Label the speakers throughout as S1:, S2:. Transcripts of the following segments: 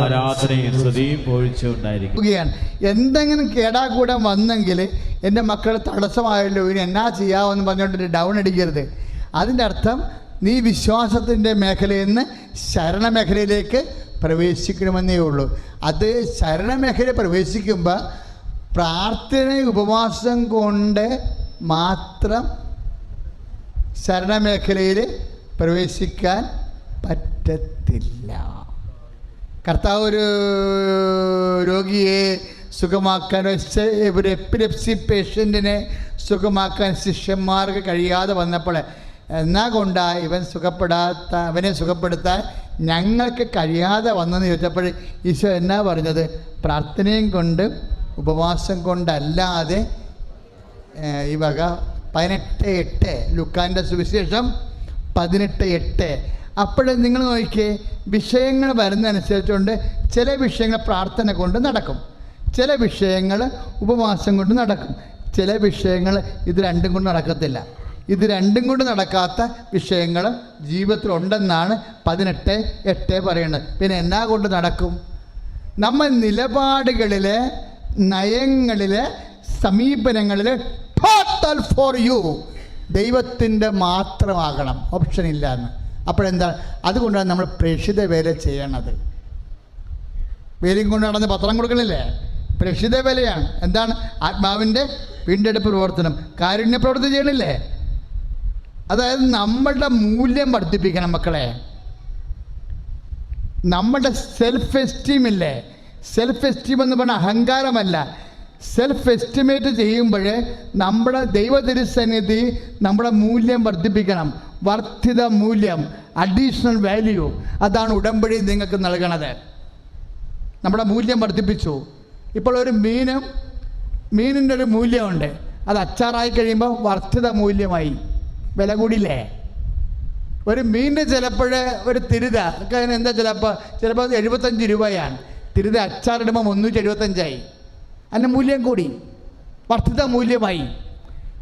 S1: ആരാധനയും സ്തുതിയും പൊഴിച്ചുണ്ടായിരിക്കും ാണ്
S2: എന്തെങ്കിലും കേടാകൂടം വന്നെങ്കിൽ എന്റെ മക്കൾ തടസ്സമായല്ലോ ഇനി എന്നാ ചെയ്യാമെന്ന് പറഞ്ഞുകൊണ്ട് ഡൗൺ അടിക്കരുത്. അതിന്റെ അർത്ഥം നീ വിശ്വാസത്തിന്റെ മേഖലയിൽ നിന്ന് ശരണമേഖലയിലേക്ക് പ്രവേശിക്കണമെന്നേ ഉള്ളൂ. അത് ശരണമേഖല പ്രവേശിക്കുമ്പോൾ പ്രാർത്ഥന ഉപവാസം കൊണ്ട് മാത്രം ശരണമേഖലയിൽ പ്രവേശിക്കാൻ പറ്റത്തില്ല. കർത്താവ് ഒരു രോഗിയെ സുഖമാക്കാൻ ഒരു എപ്പിലെപ്സി പേഷ്യന്റിനെ സുഖമാക്കാൻ ശിഷ്യന്മാർക്ക് കഴിയാതെ വന്നപ്പോൾ എന്നാ കൊണ്ടാ ഇവൻ സുഖപ്പെടാത്ത അവനെ സുഖപ്പെടുത്താൻ ഞങ്ങൾക്ക് കഴിയാതെ വന്നെന്ന് ചോദിച്ചപ്പോൾ ഈശോ എന്നാ പറഞ്ഞത്? പ്രാർത്ഥനയും കൊണ്ട് ഉപവാസം കൊണ്ടല്ലാതെ ഈ വക പതിനെട്ട് എട്ട് ലുക്കാന്റെ സുവിശേഷം പതിനെട്ട് എട്ട് അപ്പോഴേ നിങ്ങൾ നോക്കിയേ വിഷയങ്ങൾ വരുന്നതനുസരിച്ചുകൊണ്ട് ചില വിഷയങ്ങൾ പ്രാർത്ഥന കൊണ്ട് നടക്കും. ചില വിഷയങ്ങൾ ഉപവാസം കൊണ്ട് നടക്കും. ചില വിഷയങ്ങൾ ഇത് രണ്ടും കൊണ്ട് നടക്കത്തില്ല. ഇത് രണ്ടും കൊണ്ട് നടക്കാത്ത വിഷയങ്ങൾ ജീവിതത്തിലുണ്ടെന്നാണ് പതിനെട്ട് എട്ട് പറയുന്നത്. പിന്നെ എന്നാ കൊണ്ട് നടക്കും? നമ്മൾ നിലപാടുകളിലെ നയങ്ങളിലെ സമീപനങ്ങളിൽ ടോട്ടൽ ഫോർ യു ദൈവത്തിന്റെ മാത്രമാകണം. ഓപ്ഷൻ ഇല്ല എന്ന് അപ്പോഴെന്താ? അതുകൊണ്ടാണ് നമ്മൾ പ്രേക്ഷിത വേല ചെയ്യണത്. വേലയും കൊണ്ട് നടന്ന് പത്രം കൊടുക്കണില്ലേ? പ്രേക്ഷിത വേലയാണ് എന്താണ്? ആത്മാവിന്റെ വീണ്ടെടുപ്പ് പ്രവർത്തനം. കാരുണ്യ പ്രവർത്തനം ചെയ്യണില്ലേ? അതായത് നമ്മളുടെ മൂല്യം വർദ്ധിപ്പിക്കണം മക്കളെ. നമ്മളുടെ സെൽഫ് എസ്റ്റീം ഇല്ലേ? സെൽഫ് എസ്റ്റീം എന്ന് പറഞ്ഞാൽ അഹങ്കാരമല്ല. സെൽഫ് എസ്റ്റിമേറ്റ് ചെയ്യുമ്പോൾ നമ്മുടെ ദൈവതിരുസന്നിധി നമ്മുടെ മൂല്യം വർദ്ധിപ്പിക്കണം. വർദ്ധിത മൂല്യം അഡീഷണൽ വാല്യൂ അതാണ് ഉടമ്പടി നിങ്ങൾക്ക് നൽകണത്. നമ്മുടെ മൂല്യം വർദ്ധിപ്പിച്ചു. ഇപ്പോൾ ഒരു മീനും മീനിന്റെ ഒരു മൂല്യമുണ്ട്. അത് അച്ചാറായി കഴിയുമ്പോൾ വർദ്ധിത മൂല്യമായി വില കൂടിയില്ലേ? ഒരു മീനിന്റെ ചിലപ്പോൾ ഒരു തിരുത ഒക്കെ എന്താ ചിലപ്പോൾ? ചിലപ്പോൾ എഴുപത്തഞ്ച് രൂപയാണ്. തിരുത അച്ചാറിടുമ്പോൾ മുന്നൂറ്റി എഴുപത്തഞ്ചായി. അതിന്റെ മൂല്യം കൂടി വർദ്ധിത മൂല്യമായി.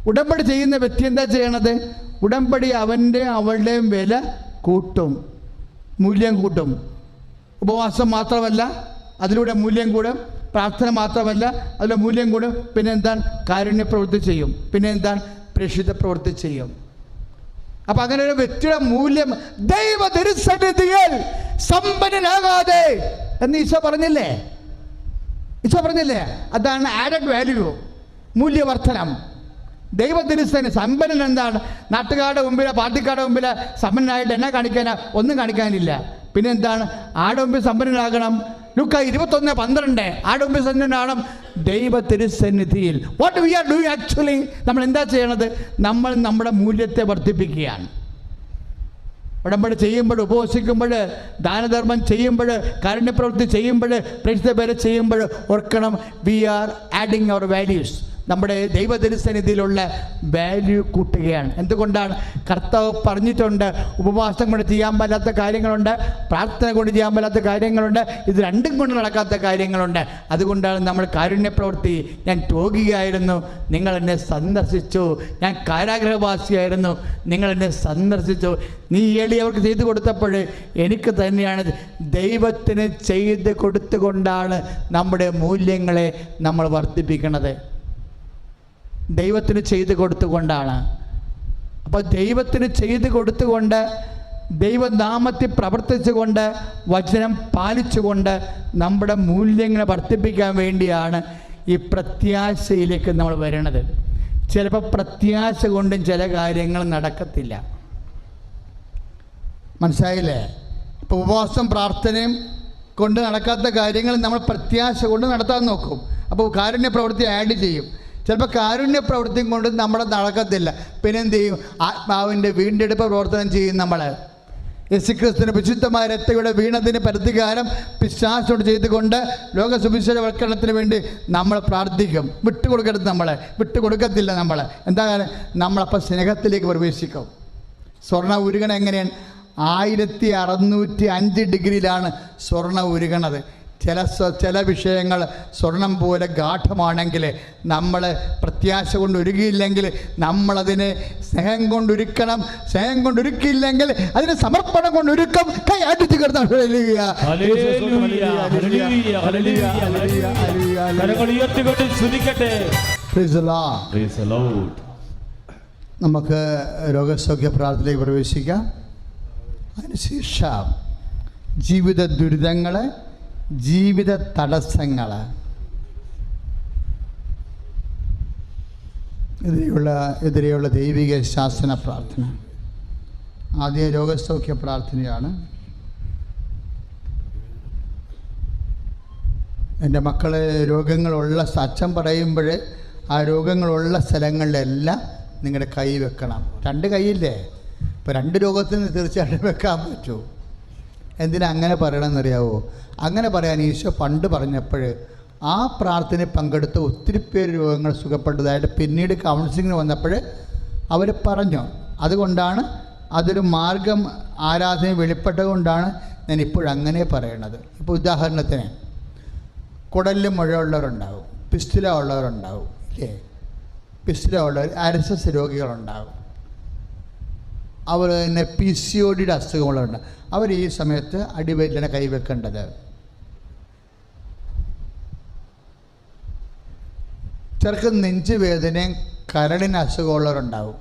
S2: ഉടമ്പടി ചെയ്യുന്ന വ്യക്തി എന്താ ചെയ്യണത്? ഉടമ്പടി അവന്റെ അവളുടെയും വില കൂട്ടും. മൂല്യം കൂട്ടും. ഉപവാസം മാത്രമല്ല അതിലൂടെ മൂല്യം കൂടും. പ്രാർത്ഥന മാത്രമല്ല അതിലൂടെ മൂല്യം കൂടും. പിന്നെ എന്താണ്? കാരുണ്യ പ്രവൃത്തി ചെയ്യും. പിന്നെ എന്താണ്? പ്രേക്ഷിത പ്രവൃത്തി ചെയ്യും. അപ്പൊ അങ്ങനെ ഒരു വ്യക്തിയുടെ മൂല്യം ദൈവ തിരുസന്നിധിയിൽ സമ്പന്നനാകാതെ എന്ന് ഈശോ പറഞ്ഞില്ലേ? ഈശോ പറഞ്ഞില്ലേ? അതാണ് ആഡഡ് വാല്യൂ മൂല്യവർദ്ധനം. ദൈവ തിരുസന് സമ്പന്നൻ എന്താണ്? നാട്ടുകാരുടെ മുമ്പിൽ പാർട്ടിക്കാരുടെ മുമ്പിൽ സമ്പന്നനായിട്ട് എന്നെ കാണിക്കാനാ? ഒന്നും കാണിക്കാനില്ല. പിന്നെ എന്താണ്? ആടെ മുമ്പിൽ സമ്പന്നനാകണം? ലുക്ക ഇരുപത്തൊന്ന് പന്ത്രണ്ട്. ആടെ മുമ്പിൽ സമ്പന്നനാകണം? ദൈവ തിരുസന്നിധിയിൽ what we are doing actually നമ്മൾ എന്താ ചെയ്യണത്? നമ്മൾ നമ്മുടെ മൂല്യത്തെ വർദ്ധിപ്പിക്കുകയാണ്. ഉടമ്പടി ചെയ്യുമ്പോൾ ഉപവസിക്കുമ്പോൾ ദാനധർമ്മം ചെയ്യുമ്പോൾ കാരുണ്യപ്രവൃത്തി ചെയ്യുമ്പോൾ പ്രേക്ഷിത പേരെ ചെയ്യുമ്പോൾ ഓർക്കണം we are adding our values നമ്മുടെ ദൈവദരിസന്നിധിയിലുള്ള വാല്യൂ കൂട്ടുകയാണ്. എന്തുകൊണ്ടാണ്? കർത്താവ് പറഞ്ഞിട്ടുണ്ട് ഉപവാസം കൊണ്ട് ചെയ്യാൻ പറ്റാത്ത കാര്യങ്ങളുണ്ട് പ്രാർത്ഥന കൊണ്ട് ചെയ്യാൻ പറ്റാത്ത കാര്യങ്ങളുണ്ട് ഇത് രണ്ടും കൊണ്ട് നടക്കാത്ത കാര്യങ്ങളുണ്ട്. അതുകൊണ്ടാണ് നമ്മൾ കാരുണ്യപ്രവൃത്തി ഞാൻ രോഗിയായിരുന്നു നിങ്ങൾ എന്നെ സന്ദർശിച്ചു ഞാൻ കാരാഗ്രഹവാസിയായിരുന്നു നിങ്ങൾ എന്നെ സന്ദർശിച്ചു. നീ എളിയവർക്ക് ചെയ്തു കൊടുത്തപ്പോൾ എനിക്ക് തന്നെയാണ് ദൈവത്തിന് ചെയ്ത് കൊടുത്തുകൊണ്ടാണ് നമ്മുടെ മൂല്യങ്ങളെ നമ്മൾ വർദ്ധിപ്പിക്കുന്നത് ദൈവത്തിന് ചെയ്തു കൊടുത്തുകൊണ്ടാണ്. അപ്പോൾ ദൈവത്തിന് ചെയ്തു കൊടുത്തുകൊണ്ട് ദൈവനാമത്തിൽ പ്രവർത്തിച്ചുകൊണ്ട് വചനം പാലിച്ചുകൊണ്ട് നമ്മുടെ മൂല്യങ്ങളെ വർദ്ധിപ്പിക്കാൻ വേണ്ടിയാണ് ഈ പ്രത്യാശയിലേക്ക് നമ്മൾ വരണത്. ചിലപ്പോൾ പ്രത്യാശ കൊണ്ടും ചില കാര്യങ്ങൾ നടക്കത്തില്ല. മനസ്സിലായില്ലേ? ഇപ്പോൾ ഉപവാസം പ്രാർത്ഥനയും കൊണ്ട് നടക്കാത്ത കാര്യങ്ങൾ നമ്മൾ പ്രത്യാശ കൊണ്ട് നടത്താൻ നോക്കും. അപ്പോൾ കാരുണ്യ പ്രവൃത്തി ആഡ് ചെയ്യും. ചിലപ്പോൾ കാരുണ്യ പ്രവൃത്തിയും കൊണ്ട് നമ്മുടെ നടക്കത്തില്ല. പിന്നെ എന്ത് ചെയ്യും ആത്മാവിന്റെ വീണ്ടെടുപ്പ് പ്രവർത്തനം ചെയ്യും നമ്മൾ യേശുക്രിസ്തുവിന് വിശുദ്ധമായ രക്തയുടെ വീണതിന് പരിധികാരം പിശാസോട് ചെയ്തുകൊണ്ട് ലോക സുവിശേഷവൽക്കരണത്തിന് വേണ്ടി നമ്മൾ പ്രാർത്ഥിക്കും. വിട്ടുകൊടുക്കരുത് നമ്മളെ. വിട്ടുകൊടുക്കത്തില്ല നമ്മൾ എന്താ കാര്യം? നമ്മളപ്പോൾ സ്നേഹത്തിലേക്ക് പ്രവേശിക്കും. സ്വർണ ഉരുകണ എങ്ങനെയാണ്? ആയിരത്തി അറുന്നൂറ്റി അഞ്ച് ഡിഗ്രിയിലാണ് സ്വർണ ഉരുകണത്. ചില സ്വ- ചില വിഷയങ്ങൾ സ്വർണം പോലെ ഗാഠമാണെങ്കിൽ നമ്മൾ പ്രത്യാശ കൊണ്ട് ഒരുക്കിയില്ലെങ്കിൽ നമ്മളതിനെ സ്നേഹം കൊണ്ടൊരുക്കണം സ്നേഹം കൊണ്ടൊരുക്കിയില്ലെങ്കിൽ അതിന് സമർപ്പണം കൊണ്ടൊരുക്കം. കൈ അടിച്ചു കിടന്ന. നമുക്ക് രോഗസൗഖ്യ പ്രാർത്ഥനയിലേക്ക് പ്രവേശിക്കാം. അതിനുശേഷം ജീവിത ദുരിതങ്ങൾ ജീവിത തടസ്സങ്ങൾ എതിരെയുള്ള എതിരെയുള്ള ദൈവിക ശാസന പ്രാർത്ഥന. ആദ്യ രോഗസൗഖ്യ പ്രാർത്ഥനയാണ്. എന്റെ മക്കളെ രോഗങ്ങളുള്ള അച്ഛൻ പറയുമ്പോൾ ആ രോഗങ്ങളുള്ള സ്ഥലങ്ങളിലെല്ലാം നിങ്ങളുടെ കൈ വെക്കണം. രണ്ട് കൈയില്ലേ? ഇപ്പോൾ രണ്ട് രോഗത്തിൽ നിന്ന് തീർച്ചയായിട്ടും വെക്കാൻ പറ്റൂ. എന്തിനാ അങ്ങനെ പറയണമെന്നറിയാവോ? അങ്ങനെ പറയാൻ ഈശോ പണ്ട് പറഞ്ഞപ്പോൾ ആ പ്രാർത്ഥനയിൽ പങ്കെടുത്ത് ഒത്തിരി പേര് രോഗങ്ങൾ സുഖപ്പെട്ടതായിട്ട് പിന്നീട് കൗൺസിലിങ്ങിന് വന്നപ്പോൾ അവർ പറഞ്ഞു അതുകൊണ്ടാണ് അതൊരു മാർഗം ആരാധന വെളിപ്പെട്ടതുകൊണ്ടാണ് ഞാൻ ഇപ്പോഴങ്ങനെ പറയണത്. ഇപ്പോൾ ഉദാഹരണത്തിന് കുടലിൽ മുഴയുള്ളവരുണ്ടാവും പിസ്റ്റില ഉള്ളവരുണ്ടാവും ഇല്ലേ? പിസ്റ്റില ഉള്ളവർ അരസസ് രോഗികളുണ്ടാവും. അവർ തന്നെ പി സി ഒ ഡിയുടെ അസുഖങ്ങളുണ്ട്. അവർ ഈ സമയത്ത് അടിവയറ്റിലാണ് കൈവെക്കേണ്ടത്. ചിലർക്ക് നെഞ്ചുവേദനയും കരളിന് അസുഖമുള്ളവരുണ്ടാവും.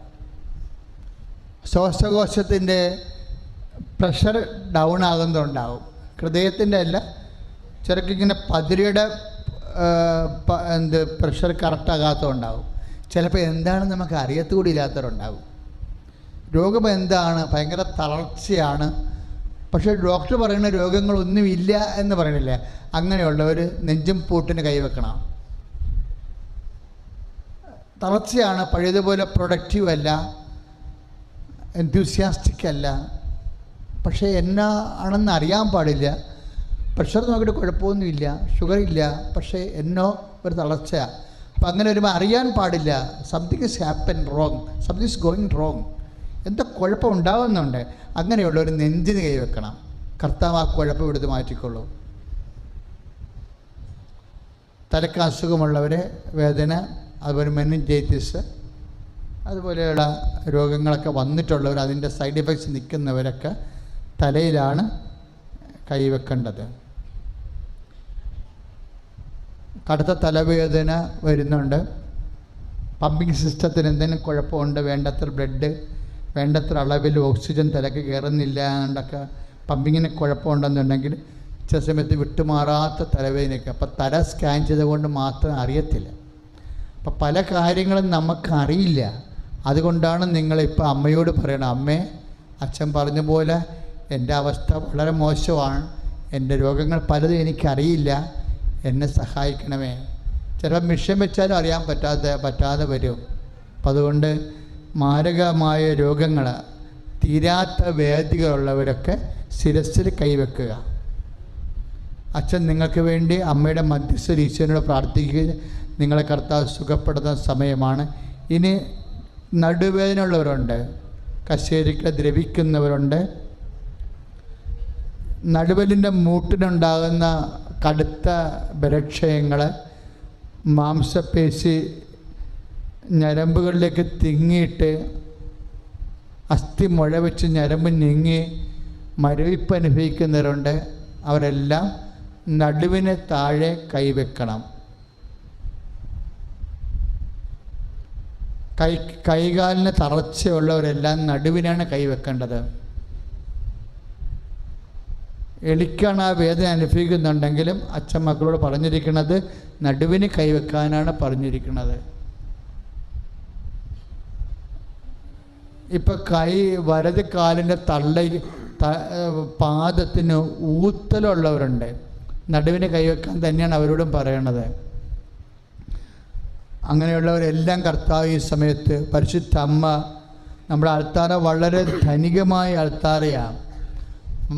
S2: ശ്വാസകോശത്തിന്റെ പ്രഷർ ഡൗൺ ആകുന്നുണ്ടാവും ഹൃദയത്തിന്റെ അല്ല ചിലർക്ക് ഇങ്ങനെ പതിരിയുടെ എന്ത് പ്രഷർ കറക്റ്റാകാത്തതുണ്ടാവും ചിലപ്പോൾ എന്താണെന്ന് നമുക്ക് അറിയത്തുകൂടി ഇല്ലാത്തവരുണ്ടാവും. രോഗം എന്താണ്? ഭയങ്കര തളർച്ചയാണ്. പക്ഷേ ഡോക്ടർ പറയുന്ന രോഗങ്ങളൊന്നുമില്ല എന്ന് പറയണില്ലേ അങ്ങനെയുള്ളവർ നെഞ്ചും പൂട്ടിന് കൈവെക്കണം തളർച്ചയാണ് പഴയതുപോലെ പ്രൊഡക്റ്റീവ് അല്ല എൻത്യൂസിയാസ്റ്റിക് അല്ല. പക്ഷേ എന്നാ ആണെന്ന് അറിയാൻ പാടില്ല. പ്രഷർ നോക്കിയിട്ട് കുഴപ്പമൊന്നുമില്ല ഷുഗർ ഇല്ല പക്ഷേ എന്നോ ഒരു തളർച്ചയാണ് അപ്പം അങ്ങനെ വരുമ്പോൾ അറിയാൻ പാടില്ല. Something is happen wrong something is going wrong എന്തോ കുഴപ്പം ഉണ്ടാവുന്നുണ്ട്. അങ്ങനെയുള്ള ഒരു നെഞ്ചിന് കൈവെക്കണം കർത്താവ് ആ കുഴപ്പം എടുത്ത് മാറ്റിക്കൊള്ളൂ. തലക്ക് അസുഖമുള്ളവരെ വേദന അതുപോലെ മെനിഞ്ചൈറ്റിസ് അതുപോലെയുള്ള രോഗങ്ങളൊക്കെ വന്നിട്ടുള്ളവർ അതിന്റെ സൈഡ് എഫക്ട്സ് നിൽക്കുന്നവരൊക്കെ തലയിലാണ് കൈവെക്കേണ്ടത് കടുത്ത തലവേദന വരുന്നുണ്ട്. പമ്പിങ് സിസ്റ്റത്തിന് എന്തെങ്കിലും കുഴപ്പമുണ്ട് വേണ്ടത്ര ബ്ലഡ് വേണ്ടത്ര അളവിൽ ഓക്സിജൻ തലക്ക് കയറുന്നില്ല എന്നൊക്കെ പമ്പിങ്ങിന് കുഴപ്പമുണ്ടെന്നുണ്ടെങ്കിൽ ചില സമയത്ത് വിട്ടുമാറാത്ത തലവേദനയൊക്കെ. അപ്പോൾ തല സ്കാൻ ചെയ്തുകൊണ്ട് മാത്രം അറിയത്തില്ല. അപ്പം പല കാര്യങ്ങളും നമുക്കറിയില്ല അതുകൊണ്ടാണ് നിങ്ങളിപ്പോൾ അമ്മയോട് പറയണം അമ്മേ അച്ഛൻ പറഞ്ഞ പോലെ എന്റെ അവസ്ഥ വളരെ മോശമാണ്. എന്റെ രോഗങ്ങൾ പലതും എനിക്കറിയില്ല. എന്നെ സഹായിക്കണമേ. ചിലപ്പോൾ മിഷൻ വെച്ചാലും അറിയാൻ പറ്റാതെ പറ്റാതെ വരും. അപ്പം അതുകൊണ്ട് മാരകമായ രോഗങ്ങൾ തീരാത്ത വേദികളുള്ളവരൊക്കെ ശിരസിൽ കൈവെക്കുക. അച്ഛൻ നിങ്ങൾക്ക് വേണ്ടി അമ്മയുടെ മധ്യസ്ഥ ഈശ്വരനോട് പ്രാർത്ഥിക്കുക നിങ്ങളെ കർത്താവ് സുഖപ്പെടുന്ന സമയമാണ്. ഇനി നടുവേദന ഉള്ളവരുണ്ട് കശേരിക്ക് ദ്രവിക്കുന്നവരുണ്ട്. നടുവലിന്റെ മൂട്ടിനുണ്ടാകുന്ന കടുത്ത ബലക്ഷയങ്ങൾ മാംസപേശി ഞരമ്പുകളിലേക്ക് തിങ്ങിയിട്ട് അസ്ഥി മുഴ വെച്ച് ഞരമ്പ് ഞെങ്ങി മരവിപ്പ് അനുഭവിക്കുന്നവരുണ്ട്. അവരെല്ലാം നടുവിന് താഴെ കൈവെക്കണം. കൈ കൈകാലിന് തറച്ചയുള്ളവരെല്ലാം നടുവിനാണ് കൈവെക്കേണ്ടത്. എലിക്കാണ് ആ വേദന അനുഭവിക്കുന്നുണ്ടെങ്കിലും അച്ഛൻ മക്കളോട് പറഞ്ഞിരിക്കുന്നത് നടുവിന് കൈവെക്കാനാണ് പറഞ്ഞിരിക്കുന്നത്. ഇപ്പം കൈ വലത് കാലിന്റെ തള്ള പാദത്തിന് ഊത്തലുള്ളവരുണ്ട്. നടുവിന് കൈവെക്കാൻ തന്നെയാണ് അവരോടും പറയണത്. അങ്ങനെയുള്ളവരെല്ലാം കർത്താവ് ഈ സമയത്ത് പരിശുദ്ധ അമ്മ നമ്മുടെ അൾത്താറ വളരെ ധനികമായ അൾത്താറയാണ്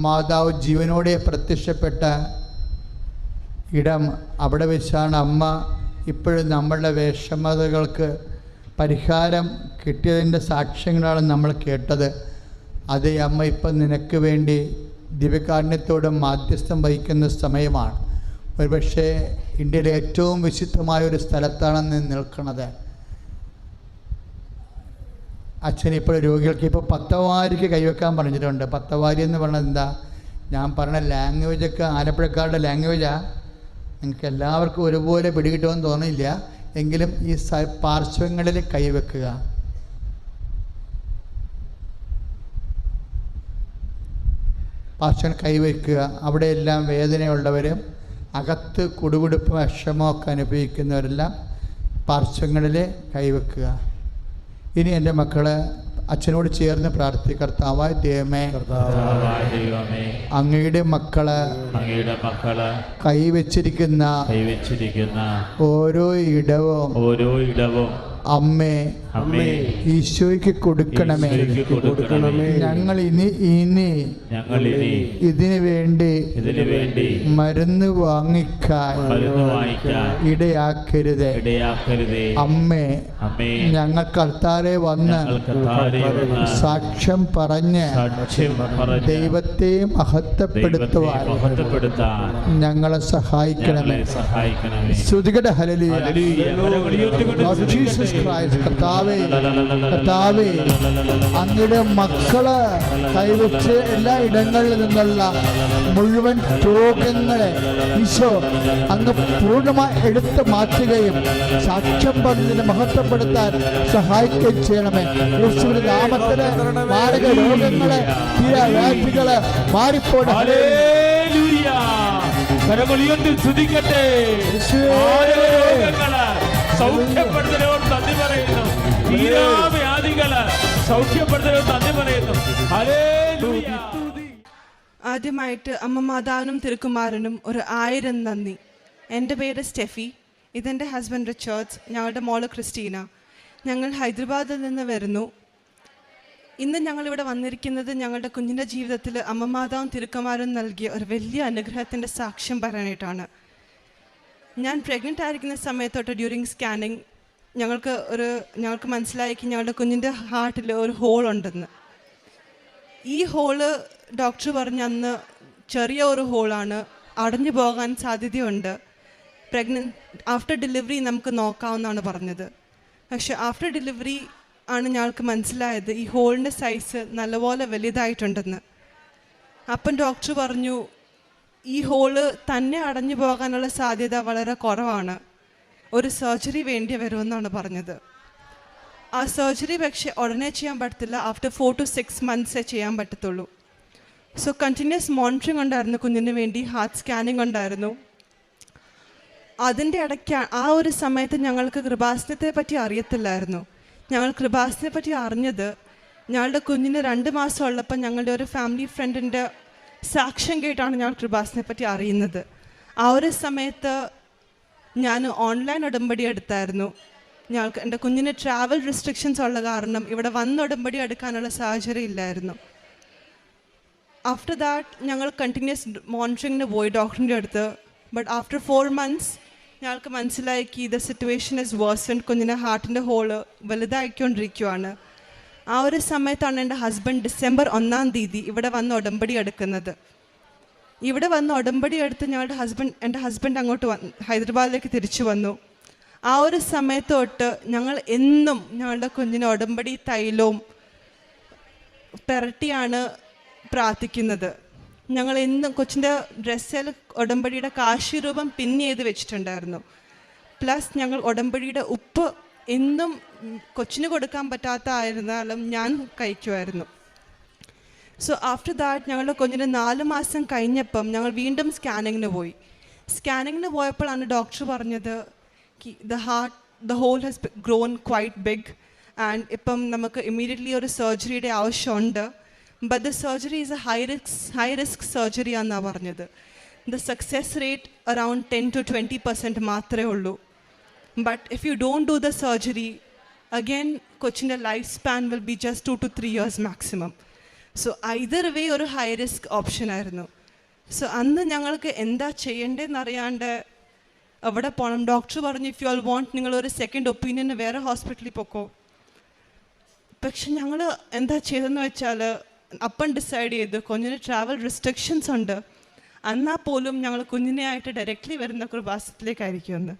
S2: മാതാവ് ജീവനോടെ പ്രത്യക്ഷപ്പെട്ട ഇടം അവിടെ വെച്ചാണ് അമ്മ ഇപ്പോഴും നമ്മളുടെ വിഷമതകൾക്ക് പരിഹാരം കിട്ടിയതിന്റെ സാക്ഷ്യങ്ങളാണ് നമ്മൾ കേട്ടത്. അതേ അമ്മ ഇപ്പം നിനക്ക് വേണ്ടി ദിവ്യകാരുണ്യത്തോട് മാധ്യസ്ഥം വഹിക്കുന്ന സമയമാണ്. ഒരുപക്ഷെ ഇന്ത്യയിലെ ഏറ്റവും വിശുദ്ധമായ ഒരു സ്ഥലത്താണ് നീ നിൽക്കുന്നത്. അച്ഛൻ ഇപ്പോൾ രോഗികൾക്ക് ഇപ്പോൾ പത്തവാരിക്ക് കൈവെക്കാൻ പറഞ്ഞിട്ടുണ്ട്. പത്തവാരി എന്ന് പറഞ്ഞത് എന്താ? ഞാൻ പറഞ്ഞ ലാംഗ്വേജൊക്കെ ആലപ്പുഴക്കാരുടെ ലാംഗ്വേജാണ് നിങ്ങൾക്ക് എല്ലാവർക്കും ഒരുപോലെ പിടികിട്ടുമെന്ന് തോന്നില്ല എങ്കിലും ഈ പാർശ്വങ്ങളിൽ കൈവെക്കുക. പാർശ്വങ്ങൾ കൈവയ്ക്കുക. അവിടെയെല്ലാം വേദനയുള്ളവരും അകത്ത് കുടുകുടുപ്പ് വിഷമമൊക്കെ അനുഭവിക്കുന്നവരെല്ലാം പാർശ്വങ്ങളിൽ കൈവെക്കുക. ഇനി എന്റെ മക്കൾ അച്ഛനോട് ചേർന്ന് പ്രാർത്ഥിക്കർത്താവായ ദൈവമേ
S1: കർത്താവായ ദൈവമേ
S2: അങ്ങയുടെ മക്കൾ
S1: അങ്ങയുടെ മക്കൾ
S2: കൈവച്ചിരിക്കുന്ന
S1: കൈവച്ചിരിക്കുന്ന
S2: ഓരോ ഇടവും
S1: ഓരോ ഇടവും
S2: അമ്മേ ഈശോയ്ക്ക് കൊടുക്കണമേ.
S1: കൊടുക്കണമേ.
S2: ഞങ്ങൾ ഇനി ഇനി
S1: ഞങ്ങൾ ഇനി
S2: ഇതിനു വേണ്ടി
S1: ഇതിനു വേണ്ടി
S2: മരുന്ന് വാങ്ങിക്കാൻ ഇടയാക്കരുത്.
S1: ഇടയാക്കരുത്.
S2: അമ്മേ
S1: അമ്മേ.
S2: ഞങ്ങൾ കർത്താരെ വന്ന് സാക്ഷ്യം പറഞ്ഞ് ദൈവത്തെ മഹത്വപ്പെടുത്തുവാൻ
S1: മഹത്വപ്പെടുത്താൻ
S2: ഞങ്ങളെ സഹായിക്കണമേ.
S1: സഹായിക്കണമേ.
S2: ശ്രുതികട ഹലലിയ
S1: ഹല്ലേലൂയ.
S2: കർത്താവേ കർത്താവേ അങ്ങയുടെ മക്കൾ കൈവച്ച് എല്ലാ ഇടങ്ങളിൽ നിന്നുള്ള മുഴുവൻ രോഗങ്ങളെ ഈശോ അങ്ങ് പൂർണമായി എടുത്തു മാറ്റുകയും സാക്ഷ്യം പറഞ്ഞതിനെ മഹത്വപ്പെടുത്താൻ സഹായിക്കുകയും ചെയ്യണമേ. യേശുവിന്റെ നാമത്തിന് മാരക രോഗങ്ങളെ വ്യാധികൾ മാറിപ്പോടെ
S1: ഹല്ലേലൂയ. കരങ്ങളുയർത്തി സ്തുതിക്കട്ടെ. ആരോഗ്യ രോഗങ്ങൾ സൗഖ്യപ്പെടുത്തലോട് നന്ദി പറയുന്നു. തീരാവ്യാധികൾ സൗഖ്യപ്പെടുത്തലോട് നന്ദി പറയുന്നു.
S3: ആദ്യമായിട്ട് അമ്മ മാതാവിനും തിരുക്കുമാരനും ഒരു ആയിരം നന്ദി. എന്റെ പേര് സ്റ്റെഫി. ഇതെന്റെ ഹസ്ബൻഡ് റിച്ചേർഡ്സ്. ഞങ്ങളുടെ മോൾ ക്രിസ്റ്റീന. ഞങ്ങൾ ഹൈദരാബാദിൽ നിന്ന് വരുന്നു. ഇന്ന് ഞങ്ങളിവിടെ വന്നിരിക്കുന്നത് ഞങ്ങളുടെ കുഞ്ഞിന്റെ ജീവിതത്തിൽ അമ്മ മാതാവും തിരുക്കുമാരും നൽകിയ ഒരു വലിയ അനുഗ്രഹത്തിന്റെ സാക്ഷ്യം പറയാനായിട്ടാണ്. ഞാൻ പ്രഗ്നന്റ് ആയിരിക്കുന്ന സമയത്തോട്ട് ഡ്യൂറിങ് സ്കാനിങ് ഞങ്ങൾക്ക് ഒരു ഞങ്ങൾക്ക് മനസ്സിലായിരിക്കും ഞങ്ങളുടെ കുഞ്ഞിന്റെ ഹാർട്ടിൽ ഒരു ഹോൾ ഉണ്ടെന്ന്. ഈ ഹോൾ ഡോക്ടർ പറഞ്ഞ അന്ന് ചെറിയ ഒരു ഹോളാണ് അടഞ്ഞു പോകാൻ സാധ്യതയുണ്ട്. പ്രഗ്നൻ ആഫ്റ്റർ ഡെലിവറി നമുക്ക് നോക്കാമെന്നാണ് പറഞ്ഞത്. പക്ഷെ ആഫ്റ്റർ ഡെലിവറി ആണ് ഞങ്ങൾക്ക് മനസ്സിലായത് ഈ ഹോളിന്റെ സൈസ് നല്ലപോലെ വലുതായിട്ടുണ്ടെന്ന്. അപ്പം ഡോക്ടർ പറഞ്ഞു ഈ ഹോൾ തന്നെ അടഞ്ഞു പോകാനുള്ള സാധ്യത വളരെ കുറവാണ്. ഒരു സർജറി വേണ്ടി വരുമെന്നാണ് പറഞ്ഞത്. ആ സർജറി പക്ഷേ ഉടനെ ചെയ്യാൻ പറ്റത്തില്ല. ആഫ്റ്റർ ഫോർ ടു സിക്സ് മന്ത്സേ ചെയ്യാൻ പറ്റത്തുള്ളൂ. സോ കണ്ടിന്യൂസ് മോണിറ്ററിങ് ഉണ്ടായിരുന്നു കുഞ്ഞിന് വേണ്ടി. ഹാർട്ട് സ്കാനിങ് ഉണ്ടായിരുന്നു. അതിന്റെ ഇടയ്ക്ക് ആ ഒരു സമയത്ത് ഞങ്ങൾക്ക് കൃപാസനത്തെ പറ്റി അറിയത്തില്ലായിരുന്നു. ഞങ്ങൾ കൃപാസനെ പറ്റി അറിഞ്ഞത് ഞങ്ങളുടെ കുഞ്ഞിന് രണ്ട് മാസം ഉള്ളപ്പോൾ ഞങ്ങളുടെ ഒരു ഫാമിലി ഫ്രണ്ടിന്റെ സാക്ഷ്യം കേട്ടാണ് ഞങ്ങൾ കൃപാസനെ പറ്റി അറിയുന്നത്. ആ ഒരു സമയത്ത് ഞാൻ ഓൺലൈൻ ഉടമ്പടി എടുത്തായിരുന്നു. ഞങ്ങൾക്ക് എന്റെ കുഞ്ഞിന് ട്രാവൽ റെസ്ട്രിക്ഷൻസ് ഉള്ള കാരണം ഇവിടെ വന്ന് ഉടമ്പടി എടുക്കാനുള്ള സാഹചര്യം ഇല്ലായിരുന്നു. ആഫ്റ്റർ ദാറ്റ് ഞങ്ങൾ കണ്ടിന്യൂസ് മോണിറ്ററിങ്ങിന് പോയി ഡോക്ടറിന്റെ അടുത്ത്. ബട്ട് ആഫ്റ്റർ ഫോർ മന്ത്സ് ഞങ്ങൾക്ക് മനസ്സിലാക്കി ദ സിറ്റുവേഷൻ ഇസ് വേഴ്സൺ കുഞ്ഞിന്റെ ഹാർട്ടിന്റെ ഹോൾ വലുതായിക്കൊണ്ടിരിക്കുവാണ്. ആ ഒരു സമയത്താണ് എന്റെ ഹസ്ബൻഡ് ഡിസംബർ ഒന്നാം തീയതി ഇവിടെ വന്ന് ഉടമ്പടി എടുക്കുന്നത്. ഇവിടെ വന്ന് ഉടമ്പടി എടുത്ത് ഞങ്ങളുടെ ഹസ്ബൻഡ് എന്റെ ഹസ്ബൻഡ് അങ്ങോട്ട് വന്ന് ഹൈദരാബാദിലേക്ക് തിരിച്ചു വന്നു. ആ ഒരു സമയത്ത് തൊട്ട് ഞങ്ങൾ എന്നും ഞങ്ങളുടെ കുഞ്ഞിന് ഉടമ്പടി തൈലവും പെരട്ടിയാണ് പ്രാർത്ഥിക്കുന്നത്. ഞങ്ങൾ എന്നും കൊച്ചിന്റെ ഡ്രസ്സിൽ ഉടമ്പടിയുടെ കാശി രൂപം പിൻ ചെയ്ത് വെച്ചിട്ടുണ്ടായിരുന്നു. പ്ലസ് ഞങ്ങൾ ഉടമ്പടിയുടെ ഉപ്പ് എന്നും കൊച്ചിന് കൊടുക്കാൻ പറ്റാത്ത ആയിരുന്നാലും ഞാൻ കഴിക്കുമായിരുന്നു. സോ ആഫ്റ്റർ ദാറ്റ് ഞങ്ങളുടെ കുഞ്ഞിന് നാല് മാസം കഴിഞ്ഞപ്പം ഞങ്ങൾ വീണ്ടും സ്കാനിങ്ങിന് പോയി. സ്കാനിങ്ങിന് പോയപ്പോഴാണ് ഡോക്ടർ പറഞ്ഞത് the heart the hole has grown quite big and ഇപ്പം നമുക്ക് ഇമ്മീഡിയറ്റ്ലി ഒരു സർജറിയുടെ ആവശ്യമുണ്ട്. But the surgery is a high risk high risk surgery എന്നാണ് പറഞ്ഞത്. The success rate around ten to twenty percent മാത്രമേ ഉള്ളൂ. But if you don't do the surgery again കൊച്ചിന്റെ life span will be just two to three years maximum so either way ഒരു high risk option ആയിരുന്നു. So അന്ന് ഞങ്ങൾക്ക് എന്താ ചെയ്യേണ്ടതെന്ന് അറിയാണ്ട് അവിടെ പോകണം ഡോക്ടർ പറഞ്ഞു ഇഫ് യു ആൾ വോണ്ട് നിങ്ങളൊരു സെക്കൻഡ് ഒപ്പീനിയന് വേറെ ഹോസ്പിറ്റലിൽ പൊക്കോ. പക്ഷെ ഞങ്ങൾ എന്താ ചെയ്തതെന്ന് വെച്ചാൽ അപ്പം ഡിസൈഡ് ചെയ്തു കുഞ്ഞിന് ട്രാവൽ റെസ്ട്രിക്ഷൻസ് ഉണ്ട്. എന്നാൽ പോലും ഞങ്ങൾ കുഞ്ഞിനെയായിട്ട് ഡയറക്റ്റ്ലി വരുന്ന കൃപാസത്തിലേക്കായിരിക്കുമെന്ന്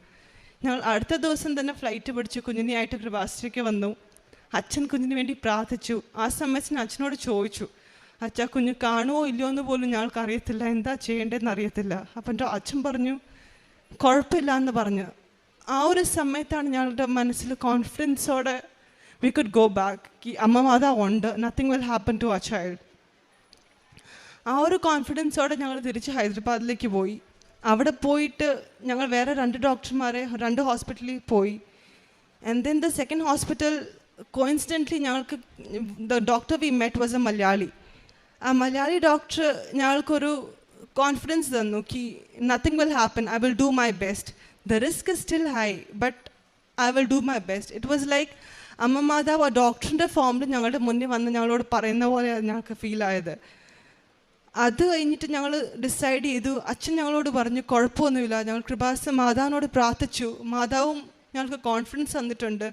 S3: ഞങ്ങൾ അടുത്ത ദിവസം തന്നെ ഫ്ലൈറ്റ് പിടിച്ച് കുഞ്ഞിനെയായിട്ട് കൃപാസത്തിലേക്ക് വന്നു. അച്ഛൻ കുഞ്ഞിന് വേണ്ടി പ്രാർത്ഥിച്ചു. ആ സമയത്തിന് അച്ഛനോട് ചോദിച്ചു അച്ഛ കുഞ്ഞ് കാണുമോ ഇല്ലയോ എന്ന് പോലും ഞങ്ങൾക്ക് അറിയത്തില്ല. എന്താ ചെയ്യേണ്ടതെന്ന് അറിയത്തില്ല. അപ്പം എന്റെ അച്ഛൻ പറഞ്ഞു കുഴപ്പമില്ല എന്ന് പറഞ്ഞു. ആ ഒരു സമയത്താണ് ഞങ്ങളുടെ മനസ്സിൽ കോൺഫിഡൻസോടെ വി കുഡ് ഗോ ബാക്ക് അമ്മ മാതാ ഉണ്ട്. Nothing will happen to a child ആ ഒരു കോൺഫിഡൻസോടെ ഞങ്ങൾ തിരിച്ച് ഹൈദരാബാദിലേക്ക് പോയി. അവിടെ പോയിട്ട് ഞങ്ങൾ വേറെ രണ്ട് ഡോക്ടർമാരെ രണ്ട് ഹോസ്പിറ്റലിൽ പോയി. And the second hospital coincidentally ഞങ്ങൾക്ക് the doctor we met was a Malayali ആ മലയാളി ഡോക്ടർ ഞങ്ങൾക്കൊരു കോൺഫിഡൻസ് തന്നു കി nothing will happen I will do my best the risk is still high but I will do my best it was like അമ്മ മാതാവ് ആ ഡോക്ടറിന്റെ ഫോമിൽ ഞങ്ങളുടെ മുന്നിൽ വന്ന് ഞങ്ങളോട് പറയുന്ന പോലെ ഞങ്ങൾക്ക് ഫീൽ ആയത്. അത് കഴിഞ്ഞിട്ട് ഞങ്ങൾ ഡിസൈഡ് ചെയ്തു അച്ഛൻ ഞങ്ങളോട് പറഞ്ഞു കുഴപ്പമൊന്നുമില്ല ഞങ്ങൾ കൃപാസ മാതാവിനോട് പ്രാർത്ഥിച്ചു. മാതാവും ഞങ്ങൾക്ക് കോൺഫിഡൻസ് തന്നിട്ടുണ്ട്.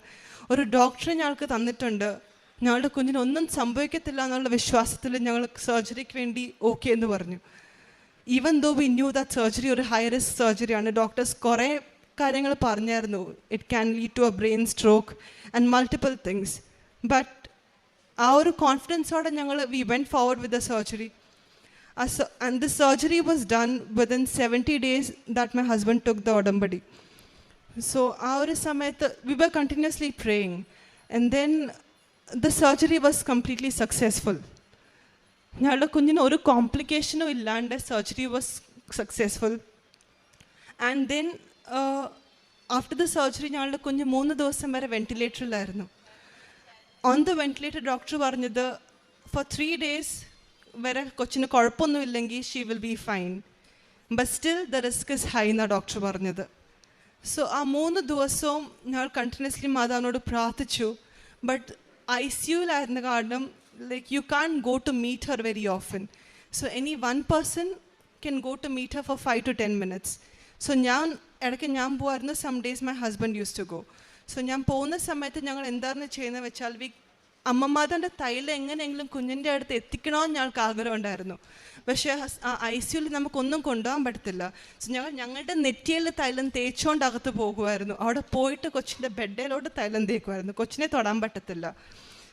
S3: ഒരു ഡോക്ടറെ ഞങ്ങൾക്ക് തന്നിട്ടുണ്ട്. ഞങ്ങളുടെ കുഞ്ഞിന് ഒന്നും സംഭവിക്കത്തില്ല എന്നുള്ള വിശ്വാസത്തിൽ ഞങ്ങൾ സർജറിക്ക് വേണ്ടി ഓക്കെ എന്ന് പറഞ്ഞു. Even though we knew that surgery ഒരു ഹൈ റിസ്ക് സർജറിയാണ് ഡോക്ടേഴ്സ് കുറേ കാര്യങ്ങൾ പറഞ്ഞായിരുന്നു. It can lead to a brain stroke and multiple things but ആ ഒരു കോൺഫിഡൻസോടെ ഞങ്ങൾ we went forward with the surgery Uh, so, and the surgery was done within 70 days that my husband took the Odambadi. So our samayat, we were continuously praying. And then the surgery was completely successful. ഞങ്ങളുടെ കുഞ്ഞിന് ഒരു കോംപ്ലിക്കേഷനും ഇല്ലാണ്ട് surgery was successful and then after the surgery ഞങ്ങളുടെ കുഞ്ഞ് മൂന്ന് ദിവസം വരെ വെന്റിലേറ്ററിലായിരുന്നു ഓൺ ദ വെന്റിലേറ്റർ ഡോക്ടർ പറഞ്ഞത് ഫോർ ത്രീ ഡേയ്സ് വരെ കൊച്ചിന് കുഴപ്പമൊന്നുമില്ലെങ്കിൽ she will be fine but still the risk is high എന്നാണ് ഡോക്ടർ പറഞ്ഞത് സോ ആ മൂന്ന് ദിവസവും ഞങ്ങൾ കണ്ടിന്യൂസ്ലി മാതാവിനോട് പ്രാർത്ഥിച്ചു. ബട്ട് ഐ സിയുലായിരുന്ന കാരണം like you can't go to meet her very often so any one person can go to meet her four five to ten minutes so ഞാൻ ഇടയ്ക്ക് ഞാൻ പോകാറുണ്ട് some days my husband used to go so ഞാൻ പോകുന്ന സമയത്ത് ഞങ്ങൾ എന്താണ് ചെയ്യുന്നത് വെച്ചാൽ വി അമ്മമാതാന്റെ തൈല എങ്ങനെയെങ്കിലും കുഞ്ഞിന്റെ അടുത്ത് എത്തിക്കണമെന്ന് ഞങ്ങൾക്ക് ആഗ്രഹം ഉണ്ടായിരുന്നു. പക്ഷേ ഐ സിയുയിൽ നമുക്കൊന്നും കൊണ്ടുപോകാൻ പറ്റത്തില്ല. സോ ഞങ്ങൾ ഞങ്ങളുടെ നെറ്റിയിൽ തൈലം തേച്ചുകൊണ്ട് അകത്ത് പോകുമായിരുന്നു. അവിടെ പോയിട്ട് കൊച്ചിന്റെ ബെഡേലോട്ട് തൈലം തേക്കുമായിരുന്നു. കൊച്ചിനെ തൊടാൻ പറ്റത്തില്ല.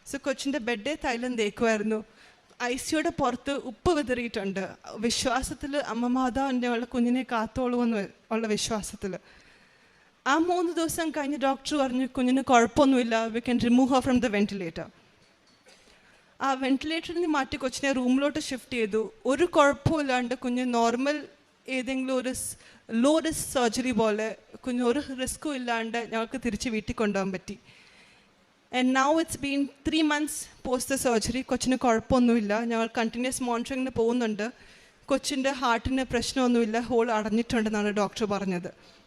S3: സോ കൊച്ചിന്റെ ബെഡേ തൈലം തേക്കുമായിരുന്നു. ഐ സിയുടെ പുറത്ത് ഉപ്പ് വിതറിയിട്ടുണ്ട്. വിശ്വാസത്തിൽ അമ്മ മാതാവിന്റെ ഉള്ള കുഞ്ഞിനെ കാത്തോളൂ എന്ന് ഉള്ള വിശ്വാസത്തിൽ. ആ മൂന്ന് ദിവസം കഴിഞ്ഞ് ഡോക്ടർ പറഞ്ഞു കുഞ്ഞിന് കുഴപ്പമൊന്നുമില്ല. We can remove her from the ventilator ആ വെന്റിലേറ്ററിൽ നിന്ന് മാറ്റി കൊച്ചിനെ റൂമിലോട്ട് ഷിഫ്റ്റ് ചെയ്തു. ഒരു കുഴപ്പമില്ലാണ്ട് കുഞ്ഞ് നോർമൽ ഏതെങ്കിലും ഒരു ലോ റിസ്ക് സർജറി പോലെ കുഞ്ഞ് ഒരു റിസ്ക്കും ഇല്ലാണ്ട് ഞങ്ങൾക്ക് തിരിച്ച് വീട്ടിൽ കൊണ്ടുപോകാൻ പറ്റി. And now it's been three months post the surgery കൊച്ചിന് കുഴപ്പമൊന്നുമില്ല. ഞങ്ങൾ കണ്ടിന്യൂസ് മോണിറ്ററിങ്ങിന് പോകുന്നുണ്ട്. കൊച്ചിന്റെ ഹാർട്ടിന് പ്രശ്നമൊന്നുമില്ല. ഹോൾ അടഞ്ഞിട്ടുണ്ടെന്നാണ് ഡോക്ടർ പറഞ്ഞത്.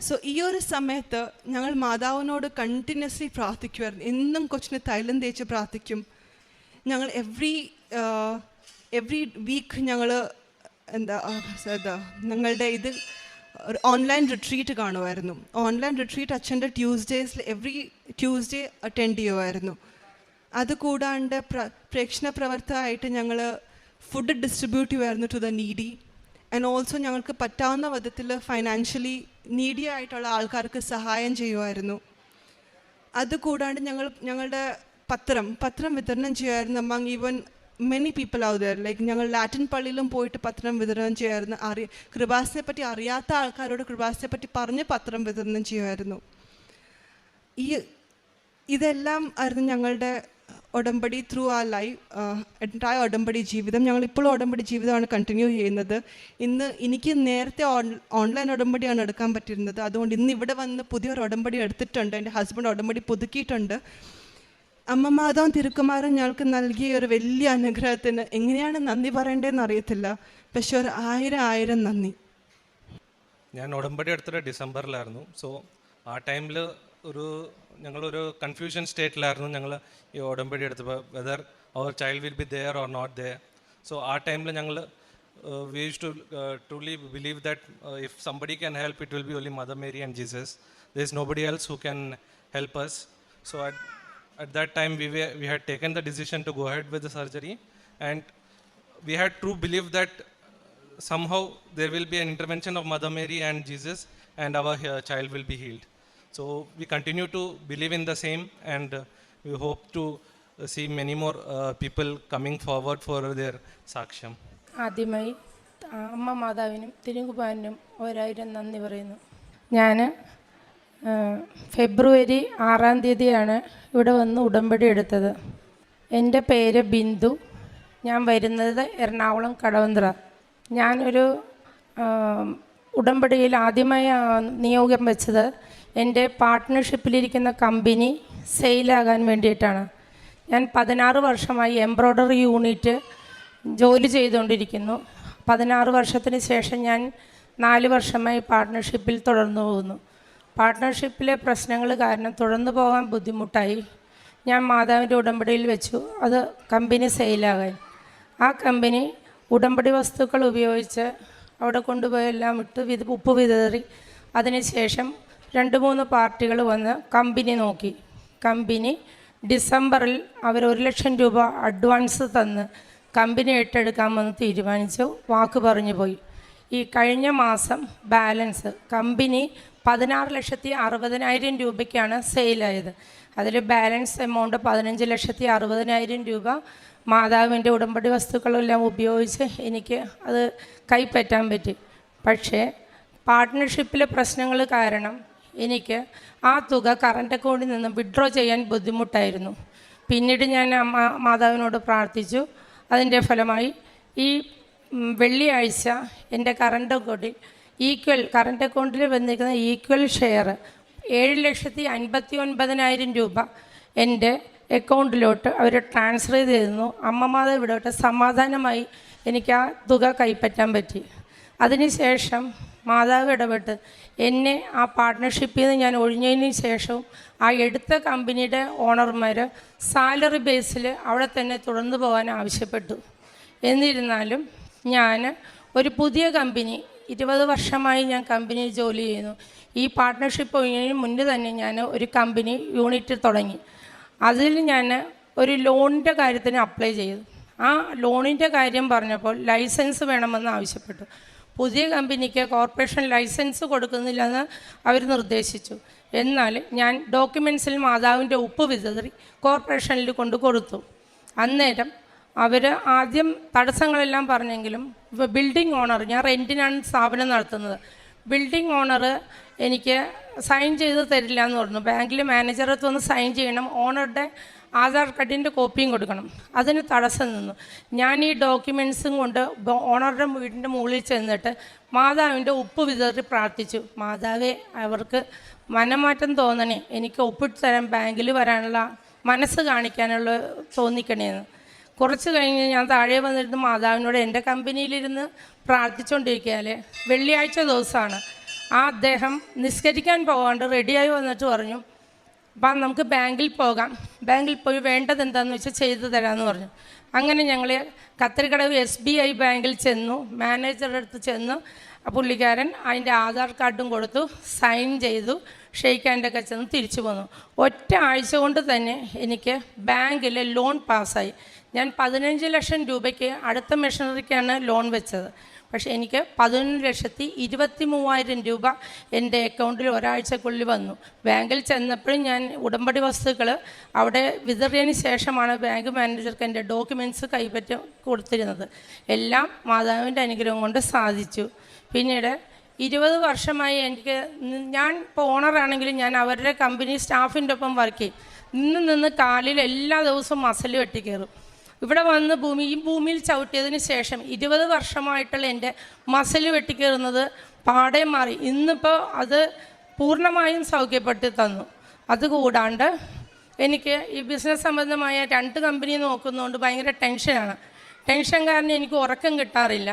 S3: സോ ഈ ഒരു സമയത്ത് ഞങ്ങൾ മാതാവിനോട് കണ്ടിന്യൂസ്ലി പ്രാർത്ഥിക്കുമായിരുന്നു എന്നും കൊച്ചിന് തൈലം തേച്ച് പ്രാർത്ഥിക്കും. ഞങ്ങൾ എവ്രി എവ്രി വീക്ക് ഞങ്ങൾ എന്താ എന്താ ഞങ്ങളുടെ ഇത് ഒരു ഓൺലൈൻ റിട്രീറ്റ് കാണുമായിരുന്നു. ഓൺലൈൻ റിട്രീറ്റ് അച്ഛന്റെ ട്യൂസ്ഡേസിൽ എവറി ട്യൂസ്ഡേ അറ്റൻഡ് ചെയ്യുമായിരുന്നു. അതുകൂടാണ്ട് പ്ര പ്രേക്ഷണ പ്രവർത്തകമായിട്ട് ഞങ്ങൾ ഫുഡ് ഡിസ്ട്രിബ്യൂട്ട് ചെയ്യുമായിരുന്നു to the needy and also ഞങ്ങൾക്ക് പറ്റാവുന്ന വിധത്തിൽ ഫൈനാൻഷ്യലി നീഡി ആയിട്ടുള്ള ആൾക്കാർക്ക് സഹായം ചെയ്യുമായിരുന്നു. അതുകൂടാണ്ട് ഞങ്ങൾ ഞങ്ങളുടെ പത്രം പത്രം വിതരണം ചെയ്യുമായിരുന്നു among even many people there like ഞങ്ങൾ ലാറ്റിൻ പള്ളിയിലും പോയിട്ട് പത്രം വിതരണം ചെയ്യുമായിരുന്നു. അറി കൃപാസിനെ പറ്റി അറിയാത്ത ആൾക്കാരോട് കൃപാസിനെ പറ്റി പറഞ്ഞ് പത്രം വിതരണം ചെയ്യുമായിരുന്നു. ഈ ഇതെല്ലാം ആയിരുന്നു ഞങ്ങളുടെ ഉടമ്പടി ത്രൂ ആ ലൈഫ് എന്റയർ ഉടമ്പടി ജീവിതം. ഞങ്ങൾ ഇപ്പോഴും ഉടമ്പടി ജീവിതമാണ് കണ്ടിന്യൂ ചെയ്യുന്നത്. ഇന്ന് എനിക്ക് നേരത്തെ ഓൺലൈൻ ഉടമ്പടിയാണ് എടുക്കാൻ പറ്റിയിരുന്നത്. അതുകൊണ്ട് ഇന്ന് ഇവിടെ വന്ന് പുതിയൊരു ഉടമ്പടി എടുത്തിട്ടുണ്ട്. എന്റെ ഹസ്ബൻഡ് ഉടമ്പടി പുതുക്കിയിട്ടുണ്ട്. അമ്മ മാതാവും തിരുക്കുമാരൻ ഞങ്ങൾക്ക് നൽകിയ ഒരു വലിയ അനുഗ്രഹത്തിന് എങ്ങനെയാണ് നന്ദി പറയേണ്ടതെന്ന് അറിയത്തില്ല. പക്ഷെ ഒരു ആയിരം ആയിരം നന്ദി.
S4: ഞാൻ ഉടമ്പടി എടുത്തത് ഡിസംബറിലായിരുന്നു. സോ ആ ടൈമിൽ ഒരു ഞങ്ങളൊരു കൺഫ്യൂഷൻ സ്റ്റേറ്റിലായിരുന്നു ഞങ്ങൾ ഈ ഉടമ്പടി എടുത്തപ്പോൾ whether our child will be there or not there so ആ ടൈമിൽ ഞങ്ങൾ we use to truly believe that if somebody can help it will be only Mother Mary and Jesus there is nobody else who can help us so at at that time we were, we had taken the decision to go ahead with the surgery and we had true belief that somehow there will be an intervention of Mother Mary and Jesus, and our uh, child will be healed. So we continue to believe in the same, and uh, we hope to uh, see many more uh, people coming forward for their saksham.
S5: ആദ്യമായി അമ്മ മാതാവിനും തിരുകുപാനും ഒരായിരം നന്ദി പറയുന്നു. ഞാൻ ഫെബ്രുവരി ആറാം തീയതിയാണ് ഇവിടെ വന്ന് ഉടമ്പടി എടുത്തത്. എന്റെ പേര് ബിന്ദു. ഞാൻ വരുന്നത് എറണാകുളം കടവന്ത്ര. ഞാനൊരു ഉടമ്പടിയിൽ ആദ്യമായി നിയോഗം വെച്ചത് എന്റെ പാർട്ട്ണർഷിപ്പിലിരിക്കുന്ന കമ്പനി സെയിലാകാൻ വേണ്ടിയിട്ടാണ്. ഞാൻ പതിനാറ് വർഷമായി എംബ്രോയ്ഡറി യൂണിറ്റ് ജോലി ചെയ്തുകൊണ്ടിരിക്കുന്നു. പതിനാറ് വർഷത്തിന് ശേഷം ഞാൻ നാല് വർഷമായി പാർട്ട്ണർഷിപ്പിൽ തുടർന്നു പോകുന്നു. പാർട്ട്ണർഷിപ്പിലെ പ്രശ്നങ്ങൾ കാരണം തുടർന്നു പോകാൻ ബുദ്ധിമുട്ടായി. ഞാൻ മാതാവിന്റെ ഉടമ്പടിയിൽ വെച്ചു. അത് കമ്പനി സെയിലാകാൻ ആ കമ്പനി ഉടമ്പടി വസ്തുക്കൾ ഉപയോഗിച്ച് അവിടെ കൊണ്ടുപോയെല്ലാം ഇട്ട് വിത് ഉപ്പ് വിതറി. അതിനുശേഷം രണ്ട് മൂന്ന് പാർട്ടികൾ വന്ന് കമ്പനി നോക്കി. കമ്പനി ഡിസംബറിൽ അവർ ഒരു ലക്ഷം രൂപ അഡ്വാൻസ് തന്ന് കമ്പനി ഏറ്റെടുക്കാമെന്ന് തീരുമാനിച്ചു. വാക്ക് പറഞ്ഞു പോയി. ഈ കഴിഞ്ഞ മാസം ബാലൻസ് കമ്പനി പതിനാറ് ലക്ഷത്തി അറുപതിനായിരം രൂപയ്ക്കാണ് സെയിലായത്. അതിൽ ബാലൻസ് എമൗണ്ട് പതിനഞ്ച് ലക്ഷത്തി അറുപതിനായിരം രൂപ മാതാവിന്റെ ഉടമ്പടി വസ്തുക്കളെല്ലാം ഉപയോഗിച്ച് എനിക്ക് അത് കൈപ്പറ്റാൻ പറ്റി. പക്ഷേ പാർട്ട്ണർഷിപ്പിലെ പ്രശ്നങ്ങൾ കാരണം എനിക്ക് ആ തുക കറണ്ട് അക്കൗണ്ടിൽ നിന്ന് വിഡ്രോ ചെയ്യാൻ ബുദ്ധിമുട്ടായിരുന്നു. പിന്നീട് ഞാൻ അമ്മ മാതാവിനോട് പ്രാർത്ഥിച്ചു. അതിന്റെ ഫലമായി ഈ വെള്ളിയാഴ്ച എന്റെ കറണ്ട് അക്കൗണ്ടിൽ ഈക്വൽ കറണ്ട് അക്കൗണ്ടിൽ വന്നിരിക്കുന്ന ഈക്വൽ ഷെയർ ഏഴ് ലക്ഷത്തി അൻപത്തി ഒൻപതിനായിരം രൂപ എന്റെ അക്കൗണ്ടിലോട്ട് അവർ ട്രാൻസ്ഫർ ചെയ്തിരുന്നു. തരുന്നു അമ്മമാത ഇവിടോട്ട് സമാധാനമായി എനിക്ക് ആ തുക കൈപ്പറ്റാൻ പറ്റി. അതിനുശേഷം മാതാവ് ഇടപെട്ട് എന്നെ ആ പാർട്ട്ണർഷിപ്പിൽ നിന്ന് ഞാൻ ഒഴിഞ്ഞതിന് ശേഷവും ആ എടുത്ത കമ്പനിയുടെ ഓണർമാർ സാലറി ബേസിൽ അവിടെ തന്നെ തുടർന്നു പോകാൻ ആവശ്യപ്പെട്ടു. എന്നിരുന്നാലും ഞാൻ ഒരു പുതിയ കമ്പനി ഇരുപത് വർഷമായി ഞാൻ കമ്പനി ജോലി ചെയ്യുന്നു. ഈ പാർട്ട്ണർഷിപ്പ് മുന്നേ തന്നെ ഞാൻ ഒരു കമ്പനി യൂണിറ്റ് തുടങ്ങി. അതിൽ ഞാൻ ഒരു ലോണിന്റെ കാര്യത്തിന് അപ്ലൈ ചെയ്തു. ആ ലോണിന്റെ കാര്യം പറഞ്ഞപ്പോൾ ലൈസൻസ് വേണമെന്ന് ആവശ്യപ്പെട്ടു. പുതിയ കമ്പനിക്ക് കോർപ്പറേഷൻ ലൈസൻസ് കൊടുക്കുന്നില്ലെന്ന് അവർ നിർദ്ദേശിച്ചു. എന്നാൽ ഞാൻ ഡോക്യുമെൻസിൽ മാതാവിന്റെ ഉപ്പ് വിതറി കോർപ്പറേഷനിൽ കൊണ്ടു കൊടുത്തു. അന്നേരം അവർ ആദ്യം തടസ്സങ്ങളെല്ലാം പറഞ്ഞെങ്കിലും ബിൽഡിംഗ് ഓണർ ഞാൻ റെന്റിനാണ് സ്ഥാപനം നടത്തുന്നത്. ബിൽഡിംഗ് ഓണർ എനിക്ക് സൈൻ ചെയ്ത് തരില്ല എന്ന് പറഞ്ഞു. ബാങ്കിൽ മാനേജറെ സൈൻ ചെയ്യണം. ഓണറുടെ ആധാർ കാർഡിന്റെ കോപ്പിയും കൊടുക്കണം. അതിന് തടസ്സം നിന്നു. ഞാൻ ഈ ഡോക്യുമെൻസും കൊണ്ട് ഓണറുടെ വീടിന്റെ മുകളിൽ ചെന്നിട്ട് മാതാവിന്റെ ഉപ്പ് വിതറി പ്രാർത്ഥിച്ചു. മാതാവേ അവർക്ക് മനമാറ്റം തോന്നണേ. എനിക്ക് ഒപ്പിട്ട് തരാൻ ബാങ്കിൽ വരാനുള്ള മനസ്സ് കാണിക്കാനുള്ള തോന്നിക്കണേന്ന് കുറച്ച് കഴിഞ്ഞ് ഞാൻ താഴെ വന്നിരുന്ന് മാതാവിനോട് എന്റെ കമ്പനിയിലിരുന്ന് പ്രാർത്ഥിച്ചുകൊണ്ടിരിക്കുകയാൽ വെള്ളിയാഴ്ച ദിവസമാണ് ആ അദ്ദേഹം നിസ്കരിക്കാൻ പോകാണ്ട് റെഡിയായി വന്നിട്ട് പറഞ്ഞു അപ്പം നമുക്ക് ബാങ്കിൽ പോകാം. ബാങ്കിൽ പോയി വേണ്ടത് എന്താണെന്ന് വെച്ചാൽ ചെയ്തു തരാമെന്ന് പറഞ്ഞു. അങ്ങനെ ഞങ്ങൾ കത്തരിക്കടവ് എസ് ബി ഐ ബാങ്കിൽ ചെന്നു. മാനേജറുടെ അടുത്ത് ചെന്നു. പുള്ളിക്കാരൻ അതിന്റെ ആധാർ കാർഡും കൊടുത്തു സൈൻ ചെയ്തു ഷെയ്ക്ക് ഹാൻഡൊക്കെ ചെന്ന് തിരിച്ചു പോന്നു. ഒറ്റ ആഴ്ച കൊണ്ട് തന്നെ എനിക്ക് ബാങ്കിലെ ലോൺ പാസ്സായി. ഞാൻ പതിനഞ്ച് ലക്ഷം രൂപയ്ക്ക് അടുത്ത മെഷീനറിക്കാണ് ലോൺ വെച്ചത്. പക്ഷേ എനിക്ക് പതിനൊന്ന് ലക്ഷത്തി ഇരുപത്തി മൂവായിരം രൂപ എന്റെ അക്കൗണ്ടിൽ ഒരാഴ്ചക്കുള്ളിൽ വന്നു. ബാങ്കിൽ ചെന്നപ്പോഴും ഞാൻ ഉടമ്പടി വസ്തുക്കൾ അവിടെ വിതറിയതിന് ശേഷമാണ് ബാങ്ക് മാനേജർക്ക് എന്റെ ഡോക്യുമെന്റ്സ് കൈപ്പറ്റ കൊടുത്തിരുന്നത്. എല്ലാം മാതാവിന്റെ അനുഗ്രഹം കൊണ്ട് സാധിച്ചു. പിന്നീട് ഇരുപത് വർഷമായി എനിക്ക് ഞാൻ ഇപ്പോൾ ഓണറാണെങ്കിലും ഞാൻ അവരുടെ കമ്പനി സ്റ്റാഫിന്റെ ഒപ്പം വർക്ക് ചെയ്യും. നിന്ന് നിന്ന് കാലിൽ എല്ലാ ദിവസവും മസിൽ വെട്ടിക്കയറും ഇവിടെ വന്ന് ഭൂമി ഈ ഭൂമിയിൽ ചവിട്ടിയതിന് ശേഷം ഇരുപത് വർഷമായിട്ടുള്ള എന്റെ മസിൽ വെട്ടിക്കേറുന്നത് പാടെ മാറി. ഇന്നിപ്പോൾ അത് പൂർണമായും സൗഖ്യപ്പെട്ട് തന്നു. അതുകൂടാണ്ട് എനിക്ക് ഈ ബിസിനസ് സംബന്ധമായ രണ്ട് കമ്പനി നോക്കുന്നതുകൊണ്ട് ഭയങ്കര ടെൻഷനാണ്. ടെൻഷൻ കാരണം എനിക്ക് ഉറക്കം കിട്ടാറില്ല.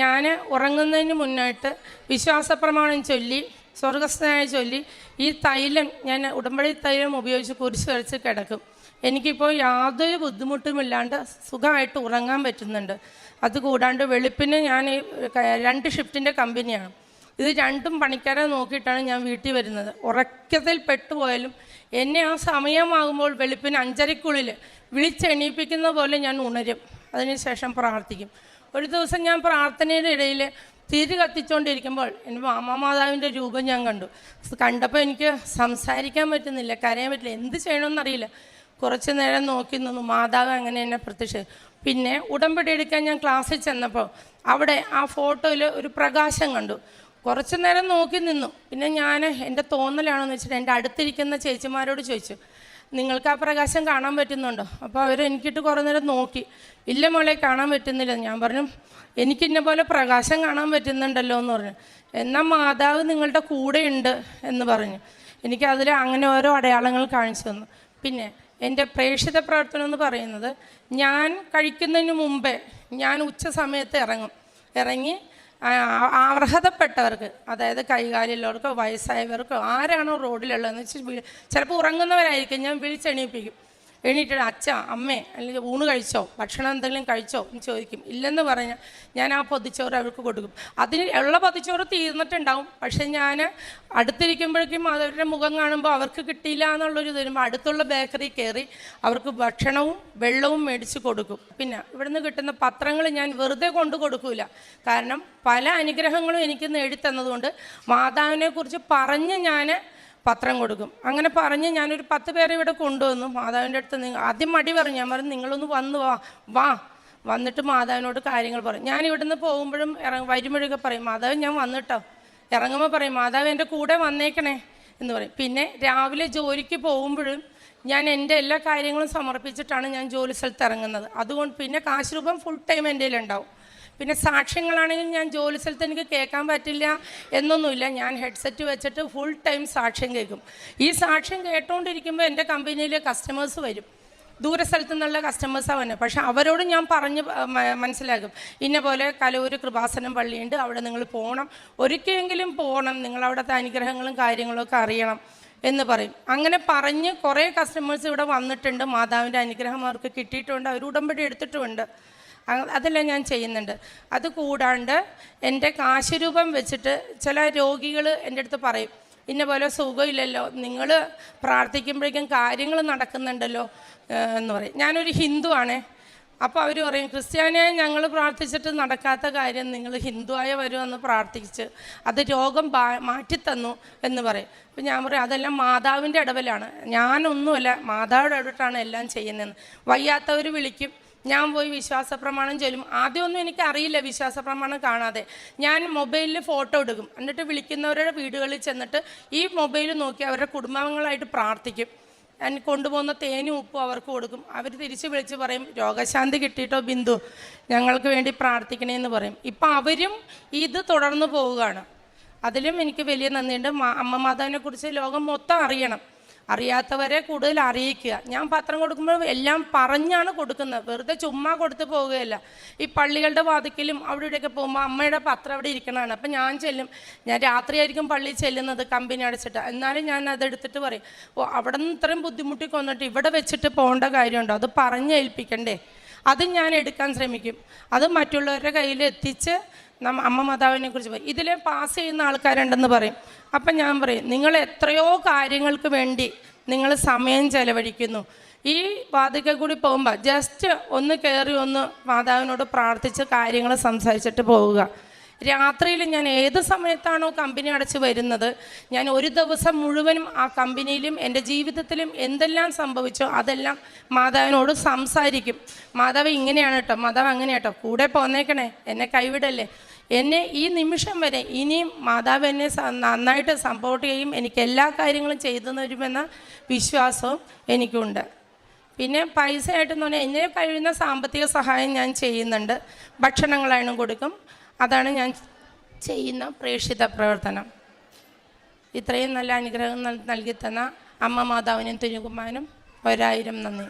S5: ഞാൻ ഉറങ്ങുന്നതിന് മുന്നായിട്ട് വിശ്വാസപ്രമാണം ചൊല്ലി സ്വർഗസ്ഥനായ ചൊല്ലി ഈ തൈലം ഞാൻ ഉടമ്പടി തൈലം ഉപയോഗിച്ച് കുരിശ് വരച്ച് കിടക്കും. എനിക്കിപ്പോൾ യാതൊരു ബുദ്ധിമുട്ടുമില്ലാണ്ട് സുഖമായിട്ട് ഉറങ്ങാൻ പറ്റുന്നുണ്ട്. അതുകൂടാണ്ട് വെളുപ്പിന് ഞാൻ രണ്ട് ഷിഫ്റ്റിന്റെ കമ്പനിയാണ്. ഇത് രണ്ടും പണിക്കാരെ നോക്കിയിട്ടാണ് ഞാൻ വീട്ടിൽ വരുന്നത്. ഉറക്കത്തിൽ പെട്ടുപോയാലും എന്നെ ആ സമയമാകുമ്പോൾ വെളുപ്പിന് അഞ്ചരക്കുള്ളിൽ വിളിച്ചെണീപ്പിക്കുന്ന പോലെ ഞാൻ ഉണരും. അതിനുശേഷം പ്രാർത്ഥിക്കും. ഒരു ദിവസം ഞാൻ പ്രാർത്ഥനയുടെ ഇടയിൽ തിരി കത്തിച്ചുകൊണ്ടിരിക്കുമ്പോൾ എന്റെ മാമാമാതാവിന്റെ രൂപം ഞാൻ കണ്ടു. കണ്ടപ്പോൾ എനിക്ക് സംസാരിക്കാൻ പറ്റുന്നില്ല കരയാൻ പറ്റില്ല. എന്ത് ചെയ്യണമെന്നറിയില്ല. കുറച്ച് നേരം നോക്കി നിന്നു. മാതാവ് അങ്ങനെ എന്നെ പ്രത്യക്ഷ പിന്നെ ഉടമ്പടി എടുക്കാൻ ഞാൻ ക്ലാസ്സിൽ ചെന്നപ്പോൾ അവിടെ ആ ഫോട്ടോയിൽ ഒരു പ്രകാശം കണ്ടു. കുറച്ച് നേരം നോക്കി നിന്നു. പിന്നെ ഞാൻ എന്റെ തോന്നലാണെന്ന് വെച്ചിട്ട് എന്റെ അടുത്തിരിക്കുന്ന ചേച്ചിമാരോട് ചോദിച്ചു. നിങ്ങൾക്ക് ആ പ്രകാശം കാണാൻ പറ്റുന്നുണ്ടോ? അപ്പോൾ അവർ എനിക്കിട്ട് കുറേ നേരം നോക്കി. ഇല്ല മോളെ കാണാൻ പറ്റുന്നില്ല. ഞാൻ പറഞ്ഞു എനിക്ക് ഇന്ന പോലെ പ്രകാശം കാണാൻ പറ്റുന്നുണ്ടല്ലോ എന്ന് പറഞ്ഞു. എന്നാൽ മാതാവ് നിങ്ങളുടെ കൂടെ ഉണ്ട് എന്ന് പറഞ്ഞു. എനിക്ക് അതിൽ അങ്ങനെ ഓരോ അടയാളങ്ങൾ കാണിച്ചു തന്നു. പിന്നെ എന്റെ പ്രേക്ഷിത പ്രവർത്തനം എന്ന് പറയുന്നത് ഞാൻ കഴിക്കുന്നതിന് മുമ്പേ ഞാൻ ഉച്ച സമയത്ത് ഇറങ്ങും. ഇറങ്ങി അർഹതപ്പെട്ടവർക്ക് അതായത് കൈകാലിലുള്ളവർക്കോ വയസ്സായവർക്കോ ആരാണോ റോഡിലുള്ളതെന്ന് വെച്ചാൽ ചിലപ്പോൾ ഉറങ്ങുന്നവരായിരിക്കും. ഞാൻ വിളിച്ചെണീപ്പിക്കും. എണീറ്റിട്ട് അച്ഛ അമ്മേ അല്ലെങ്കിൽ ഊണ് കഴിച്ചോ ഭക്ഷണം എന്തെങ്കിലും കഴിച്ചോ എന്ന് ചോദിക്കും. ഇല്ലെന്ന് പറഞ്ഞാൽ ഞാൻ ആ പൊതിച്ചോറ് അവർക്ക് കൊടുക്കും. അതിന് ഉള്ള പൊതിച്ചോറ് തീർന്നിട്ടുണ്ടാവും. പക്ഷേ ഞാൻ അടുത്തിരിക്കുമ്പോഴേക്കും അവരുടെ മുഖം കാണുമ്പോൾ അവർക്ക് കിട്ടിയില്ല എന്നുള്ളൊരു തരുമ്പോൾ അടുത്തുള്ള ബേക്കറി കയറി അവർക്ക് ഭക്ഷണവും വെള്ളവും മേടിച്ച് കൊടുക്കും. പിന്നെ ഇവിടുന്ന് കിട്ടുന്ന പത്രങ്ങൾ ഞാൻ വെറുതെ കൊണ്ടു കൊടുക്കൂല. കാരണം പല അനുഗ്രഹങ്ങളും എനിക്ക് നേടിത്തന്നതുകൊണ്ട് മാതാവിനെക്കുറിച്ച് പറഞ്ഞ് ഞാൻ പത്രം കൊടുക്കും. അങ്ങനെ പറഞ്ഞ് ഞാനൊരു പത്ത് പേരെ ഇവിടെ കൊണ്ടുവന്നു. മാതാവിന്റെ അടുത്ത് നിങ്ങൾ ആദ്യം മടി പറഞ്ഞു. ഞാൻ പറഞ്ഞു നിങ്ങളൊന്ന് വന്ന് വാ വാ. വന്നിട്ട് മാതാവിനോട് കാര്യങ്ങൾ പറയും. ഞാൻ ഇവിടുന്ന് പോകുമ്പോഴും ഇറങ്ങ വരുമ്പോഴൊക്കെ പറയും. മാതാവ് ഞാൻ വന്നിട്ടോ? ഇറങ്ങുമ്പോൾ പറയും മാതാവ് എന്റെ കൂടെ വന്നേക്കണേ. എന്ന് പറയും. പിന്നെ രാവിലെ ജോലിക്ക് പോകുമ്പോഴും ഞാൻ എന്റെ എല്ലാ കാര്യങ്ങളും സമർപ്പിച്ചിട്ടാണ് ഞാൻ ജോലി സ്ഥലത്ത് ഇറങ്ങുന്നത്. അതുകൊണ്ട് പിന്നെ കാശ് രൂപം ഫുൾ ടൈം എന്റെ കയ്യിലുണ്ടാവും. പിന്നെ സാക്ഷ്യങ്ങളാണെങ്കിൽ ഞാൻ ജോലി സ്ഥലത്ത് എനിക്ക് കേൾക്കാൻ പറ്റില്ല എന്നൊന്നുമില്ല. ഞാൻ ഹെഡ്സെറ്റ് വെച്ചിട്ട് ഫുൾ ടൈം സാക്ഷ്യം കേൾക്കും. ഈ സാക്ഷ്യം കേട്ടുകൊണ്ടിരിക്കുമ്പോൾ എന്റെ കമ്പനിയിലെ കസ്റ്റമേഴ്സ് വരും. ദൂര സ്ഥലത്തു നിന്നുള്ള കസ്റ്റമേഴ്സാണ് വന്നത് പക്ഷെ അവരോട് ഞാൻ പറഞ്ഞ് മനസ്സിലാക്കും. ഇന്ന പോലെ കലൂർ കൃപാസനം പള്ളിയുണ്ട് അവിടെ നിങ്ങൾ പോകണം ഒരിക്കലെങ്കിലും പോകണം നിങ്ങളവിടുത്തെ അനുഗ്രഹങ്ങളും കാര്യങ്ങളൊക്കെ അറിയണം എന്ന് പറയും. അങ്ങനെ പറഞ്ഞ് കുറേ കസ്റ്റമേഴ്സ് ഇവിടെ വന്നിട്ടുണ്ട്. മാതാവിന്റെ അനുഗ്രഹം അവർക്ക് കിട്ടിയിട്ടുണ്ട്. അവർ ഉടമ്പടി എടുത്തിട്ടുമുണ്ട്. അതെല്ലാം ഞാൻ ചെയ്യുന്നുണ്ട്. അത് കൂടാണ്ട് എന്റെ കാശുരൂപം വെച്ചിട്ട് ചില രോഗികൾ എന്റെ അടുത്ത് പറയും ഇന്ന പോലെ സുഖമില്ലല്ലോ നിങ്ങൾ പ്രാർത്ഥിക്കുമ്പോഴേക്കും കാര്യങ്ങൾ നടക്കുന്നുണ്ടല്ലോ എന്ന് പറയും. ഞാനൊരു ഹിന്ദു ആണേ അപ്പോൾ അവർ പറയും ക്രിസ്ത്യാനിയായി ഞങ്ങൾ പ്രാർത്ഥിച്ചിട്ട് നടക്കാത്ത കാര്യം നിങ്ങൾ ഹിന്ദുവായ വരുമെന്ന് പ്രാർത്ഥിച്ച് അത് രോഗം മാറ്റിത്തന്നു എന്ന് പറയും. അപ്പം ഞാൻ പറയും അതെല്ലാം മാതാവിന്റെ ഇടവലാണ് ഞാനൊന്നുമല്ല മാതാവിന്റെ ഇടവിട്ടാണ് എല്ലാം ചെയ്യുന്നതെന്ന്. വയ്യാത്തവർ വിളിക്കും ഞാൻ പോയി വിശ്വാസ പ്രമാണം ചൊല്ലും. ആദ്യമൊന്നും എനിക്ക് അറിയില്ല വിശ്വാസ പ്രമാണം കാണാതെ. ഞാൻ മൊബൈലിൽ ഫോട്ടോ എടുക്കും. എന്നിട്ട് വിളിക്കുന്നവരുടെ വീടുകളിൽ ചെന്നിട്ട് ഈ മൊബൈൽ നോക്കി അവരുടെ കുടുംബാംഗങ്ങളായിട്ട് പ്രാർത്ഥിക്കും. ഞാൻ കൊണ്ടുപോകുന്ന തേനും ഉപ്പും അവർക്ക് കൊടുക്കും. അവർ തിരിച്ച് വിളിച്ച് പറയും രോഗശാന്തി കിട്ടിയിട്ടോ ബിന്ദു? ഞങ്ങൾക്ക് വേണ്ടി പ്രാർത്ഥിക്കണേന്ന് പറയും. ഇപ്പം അവരും ഇത് തുടർന്ന് പോവുകയാണ്. അതിലും എനിക്ക് വലിയ നന്ദിയുണ്ട്. അമ്മ മാതാവിനെ കുറിച്ച് ലോകം മൊത്തം അറിയണം. അറിയാത്തവരെ കൂടുതൽ അറിയിക്കുക. ഞാൻ പത്രം കൊടുക്കുമ്പോൾ എല്ലാം പറഞ്ഞാണ് കൊടുക്കുന്നത്. വെറുതെ ചുമ്മാ കൊടുത്തു പോവുകയല്ല. ഈ പള്ളികളുടെ വാതിക്കലും അവിടെ ഇവിടെയൊക്കെ പോകുമ്പോൾ അമ്മയുടെ പത്രം അവിടെ ഇരിക്കണതാണ്. അപ്പം ഞാൻ ചെല്ലും. ഞാൻ രാത്രിയായിരിക്കും പള്ളിയിൽ ചെല്ലുന്നത് കമ്പനി അടച്ചിട്ട്. എന്നാലും ഞാൻ അതെടുത്തിട്ട് പറയും ഓ അവിടെ നിന്ന് ഇത്രയും ബുദ്ധിമുട്ടി കൊന്നിട്ട് ഇവിടെ വെച്ചിട്ട് പോകേണ്ട കാര്യമുണ്ടോ? അത് പറഞ്ഞേൽപ്പിക്കണ്ടേ? അത് ഞാൻ എടുക്കാൻ ശ്രമിക്കും. അത് മറ്റുള്ളവരുടെ കയ്യിൽ എത്തിച്ച് അമ്മ മാതാവിനെ കുറിച്ച് പറയും. ഇതിൽ പാസ് ചെയ്യുന്ന ആൾക്കാരുണ്ടെന്ന് പറയും. അപ്പം ഞാൻ പറയും നിങ്ങൾ എത്രയോ കാര്യങ്ങൾക്ക് വേണ്ടി നിങ്ങൾ സമയം ചെലവഴിക്കുന്നു. ഈ വാതിക്കൽ കൂടി പോകുമ്പോൾ ജസ്റ്റ് ഒന്ന് കയറി ഒന്ന് മാതാവിനോട് പ്രാർത്ഥിച്ച് കാര്യങ്ങൾ സംസാരിച്ചിട്ട് പോവുക. രാത്രിയിൽ ഞാൻ ഏത് സമയത്താണോ കമ്പനി അടച്ച് വരുന്നത് ഞാൻ ഒരു ദിവസം മുഴുവനും ആ കമ്പനിയിലും എന്റെ ജീവിതത്തിലും എന്തെല്ലാം സംഭവിച്ചോ അതെല്ലാം മാതാവിനോട് സംസാരിക്കും. മാതാവ് ഇങ്ങനെയാണ് കേട്ടോ മാതാവ് അങ്ങനെ കേട്ടോ കൂടെ പോന്നേക്കണേ എന്നെ കൈവിടല്ലേ. എന്നെ ഈ നിമിഷം വരെ ഇനിയും മാതാവ് എന്നെ നന്നായിട്ട് സപ്പോർട്ട് ചെയ്യും എനിക്ക് എല്ലാ കാര്യങ്ങളും ചെയ്തു തരുമെന്ന വിശ്വാസവും എനിക്കുണ്ട്. പിന്നെ പൈസ ആയിട്ടെന്ന് പറഞ്ഞാൽ എന്നെ കഴിയുന്ന സാമ്പത്തിക സഹായം ഞാൻ ചെയ്യുന്നുണ്ട്. ഭക്ഷണങ്ങളായാലും കൊടുക്കും അതാണ് ഞാൻ ചെയ്യുന്ന പ്രേക്ഷിത പ്രവർത്തനം. ഇത്രയും നല്ല അനുഗ്രഹം നൽകി തന്ന അമ്മ മാതാവിനും തിരുകുമാനും ഒരായിരം നന്ദി.